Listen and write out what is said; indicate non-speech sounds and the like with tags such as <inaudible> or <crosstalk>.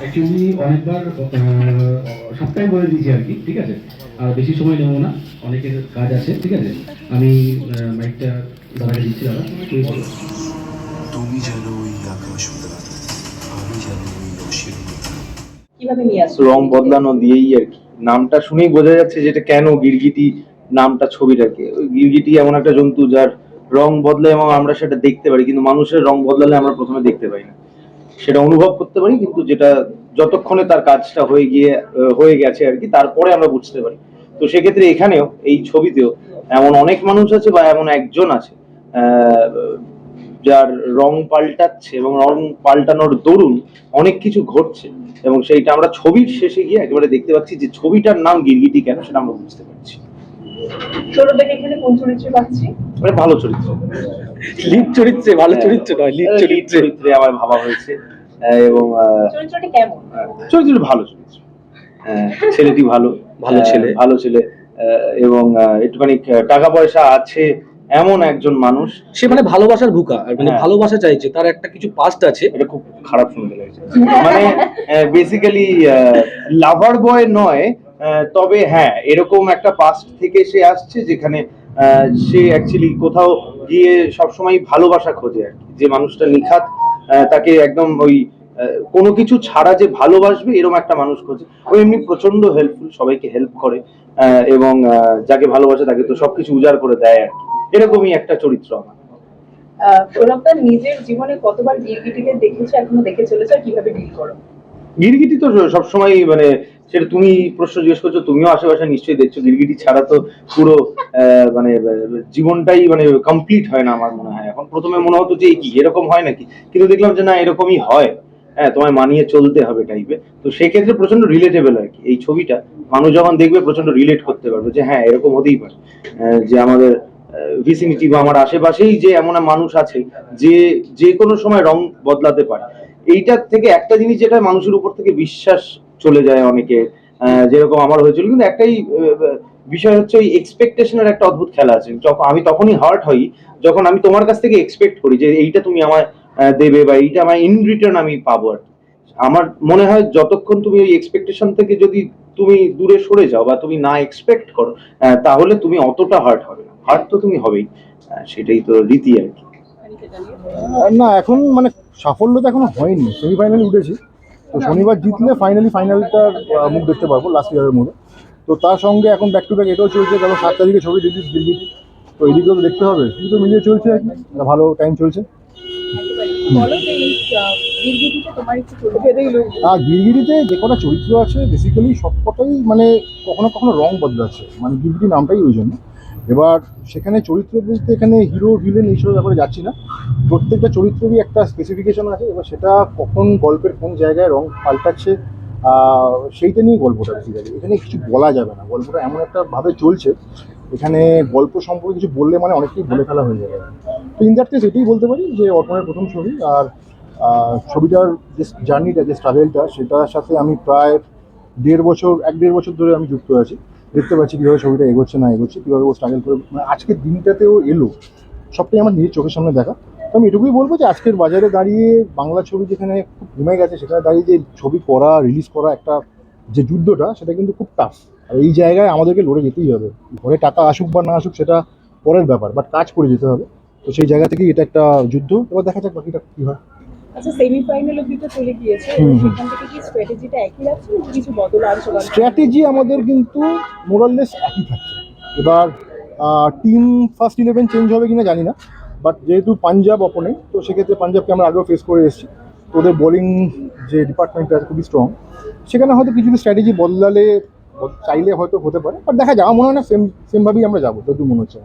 Actually অনেকবার সপ্তাহে বলে দিয়েছি আর কি ঠিক আছে? আর বেশি সময় নেব না অনেকের কাজ আছে ঠিক আছে? আমি মাইকটা দাদাকে দিচ্ছি দাদা তুমি বলো। তুমি যেন ওই আকাশ আমি যেন ওই অসীম কীভাবে নিয়ে আসছো রং বদলানো দিয়েই আর কি। নামটা শুনেই বোঝা যাচ্ছে যেটা কেন গিরগিটি নামটা ছবিটাকে ওই গিরগিটি এমন একটা জন্তু যার রং বদলে এবং আমরা সেটা দেখতে পারি কিন্তু মানুষের রং বদলালে আমরা প্রথমে দেখতে পাই না। সেটা অনুভব করতে পারি, কিন্তু যেটা যতক্ষণে তার কাজটা হয়ে গিয়ে হয়ে গেছে আর কি, তারপরে আমরা বুঝতে পারি। তো সেক্ষেত্রে এখানেও, এই ছবিতেও এমন অনেক মানুষ আছে বা এমন একজন আছে যার রং পাল্টাচ্ছে এবং রং পাল্টানোর দরুন অনেক কিছু ঘটছে এবং সেইটা আমরা ছবির শেষে গিয়ে একেবারে দেখতে পাচ্ছি যে ছবিটার নাম গিরগিটি কেন সেটা আমরা বুঝতে পারছি ছোট এখানে কোন চরিত্রে পাচ্ছি? মানে ভালো চরিত্র। লিড চরিত্রে ভালো চরিত্র নয় লিড চরিত্রে। চরিত্রে আমার ভাবা হয়েছে। আহ, এবং আহ, চরিত্রটি কেমন? চরিত্রটি ভালো চরিত্র। <laughs> ছেলেটি ভালো ভালো ছেলে। ভালো ছেলে। এবং একটুখানি টাকা পয়সা আছে এমন একজন মানুষ। সে মানে ভালোবাসার ভুকা মানে হ্যাঁ। ভালোবাসা চাইছে তার একটা কিছু পাস্ট আছে। এটা খুব খারাপ শুনতে লাগছে <laughs> মানে বেসিক্যালি লাভার বয় নয় তবে হ্যাঁ এরকম একটা পাস্ট থেকে সে আসছে যেখানে সে অ্যাকচুয়ালি কোথাও গিয়ে সবসময় ভালোবাসা খোঁজে আর কি। যে মানুষটা নিখাত তাকে একদম ওই কোনো কিছু ছাড়া যে ভালোবাসবে এরকম একটা মানুষ খোঁজে। ও এমনি প্রচণ্ড হেল্পফুল সবাইকে হেল্প করে এবং যাকে ভালোবাসে তাকে তো সবকিছু উজাড় করে দেয় আর কি। এরকমই একটা চরিত্র আমার। প্রণবদা নিজের জীবনে কতবার গিরগিটিকে দেখেছ এখনও দেখে চলেছো কীভাবে ডিল করো? গিরগিটি তো সবসময় মানে সেটা তুমি প্রশ্ন জিজ্ঞেস করছ, তুমিও আশেপাশে নিশ্চয়ই দেখছ গিরগিটি ছাড়া তো পুরো মানে জীবনটাই মানে কমপ্লিট হয় না আমার মনে হয়। এখন প্রথমে মনে হতো যে কি, এরকম হয় নাকি? কিন্তু দেখলাম যে, না, এরকমই হয়। হ্যাঁ তোমায় মানিয়ে চলতে হবে টাইপে তো সেক্ষেত্রে প্রচণ্ড রিলেটেবল আর কি। এই ছবিটা, মানুষ যখন দেখবে প্রচণ্ড রিলেট করতে পারবে যে হ্যাঁ এরকম হতেই পারে। যে আমাদের ভিসিনিটি বা আমার আশেপাশেই যে এমন মানুষ আছে, যে যে কোনো সময় রং বদলাতে পারে। এইটার থেকে একটা জিনিস যেটা মানুষের উপর থেকে বিশ্বাস চলে যায় অনেকে। যেরকম আমার হয়েছিল। কিন্তু একটাই বিষয় হচ্ছে ওই এক্সপেকটেশনের একটা অদ্ভুত খেলা আছে। যখন আমি তখনই হার্ট হই যখন আমি তোমার কাছ থেকে এক্সপেক্ট করি যে এইটা তুমি আমায় আহ, দেবে বা এইটা আমার ইন রিটার্ন আমি পাবো আর আমার মনে হয় যতক্ষণ তুমি ওই এক্সপেকটেশন থেকে যদি তুমি দূরে সরে যাও বা তুমি না এক্সপেক্ট করো তাহলে তুমি অতটা হার্ট হবে না। হার্ট তো তুমি হবেই। সেটাই তো রীতি আর কি। না এখন মানে সাফল্য তো এখনও হয়নি। সেমিফাইনালে উঠেছি। তো শনিবার জিতলে ফাইনালি ফাইনালটার মুখ দেখতে পারব লাস্ট ইয়ারের মধ্যে। তো তার সঙ্গে এখন ব্যাক টু ব্যাক এটাও চলছে, কারণ সাত তারিখে ছবি রিলিজ দিল্লি তো এদিকেও তো দেখতে হবে কিন্তু মিলিয়ে চলছে ভালো টাইম চলছে। গিরগিরিতে যে কটা চরিত্র আছে বেসিক্যালি সবকটাই মানে কখনো কখনো রং বদলাচ্ছে। মানে গিরগিরি নামটাই ওই জন্য। এবার সেখানে চরিত্র বলতে এখানে হিরো ভিলেন এইসব ব্যাপারে যাচ্ছি না। প্রত্যেকটা চরিত্রেরই একটা স্পেসিফিকেশন আছে, এবার সেটা কখন গল্পের কোন জায়গায় রং পাল্টাচ্ছে সেইটা নিয়েই গল্পটা বেসিক্যালি এখানে কিছু বলা যাবে না, গল্পটা এমন একটা ভাবে চলছে, এখানে গল্প সম্পর্কে কিছু বললে মানে অনেকটাই বলে ফেলা হয়ে যাবে। তো ইন দ্যাট কেস এটাই বলতে পারি যে অর্পণের প্রথম ছবি, আর ছবিটার যে জার্নিটা যে স্ট্রাভেলটা সেটার সাথে আমি প্রায় দেড় বছর, এক দেড় বছর ধরে আমি যুক্ত আছি। দেখতে পাচ্ছি কীভাবে ছবিটা এগোচ্ছে, না এগোচ্ছে, কীভাবে ও স্ট্রাগল করে মানে আজকের দিনটাতেও এলো। সবটাই আমার নিজের চোখের সামনে দেখা। তো আমি এটুকুই বলব যে আজকের বাজারে দাঁড়িয়ে বাংলা ছবি যেখানে খুব কমে গেছে, সেখানে দাঁড়িয়ে যে ছবি করা রিলিজ করা একটা যে যুদ্ধটা, সেটা কিন্তু খুব টাফ আর এই জায়গায় আমাদেরকে লড়ে যেতেই হবে। ঘরে টাকা আসুক বা না আসুক, সেটা পরের ব্যাপার বাট কাজ করে যেতে হবে। তো সেই জায়গা থেকেই এটা একটা যুদ্ধ। এবার দেখা যাক বাকিটা কী হয়। আচ্ছা সেমিফাইনাল অব্দি তো চলে গিয়েছে। সেখান থেকে কি স্ট্র্যাটেজিটা একই রাখছো নাকি কিছু বদল আনছো স্ট্র্যাটেজি আমাদের কিন্তু মোরাললেস একই থাকছে। এবার টিম ফার্স্ট ইলেভেন চেঞ্জ হবে কিনা জানি না বাট যেহেতু পাঞ্জাব অপোনেন্ট তো সেক্ষেত্রে পাঞ্জাবকে আমরা আগেও ফেস করে এসেছি। ওদের বোলিং যে ডিপার্টমেন্টটা আছে খুবই স্ট্রং সেখানে হয়তো কিছু স্ট্র্যাটেজি বদলালে চাইলে হয়তো হতে পারে বাট দেখা আমার মনে হয় না সেম সেমভাবেই আমরা যাব যতদূর মনে হচ্ছে।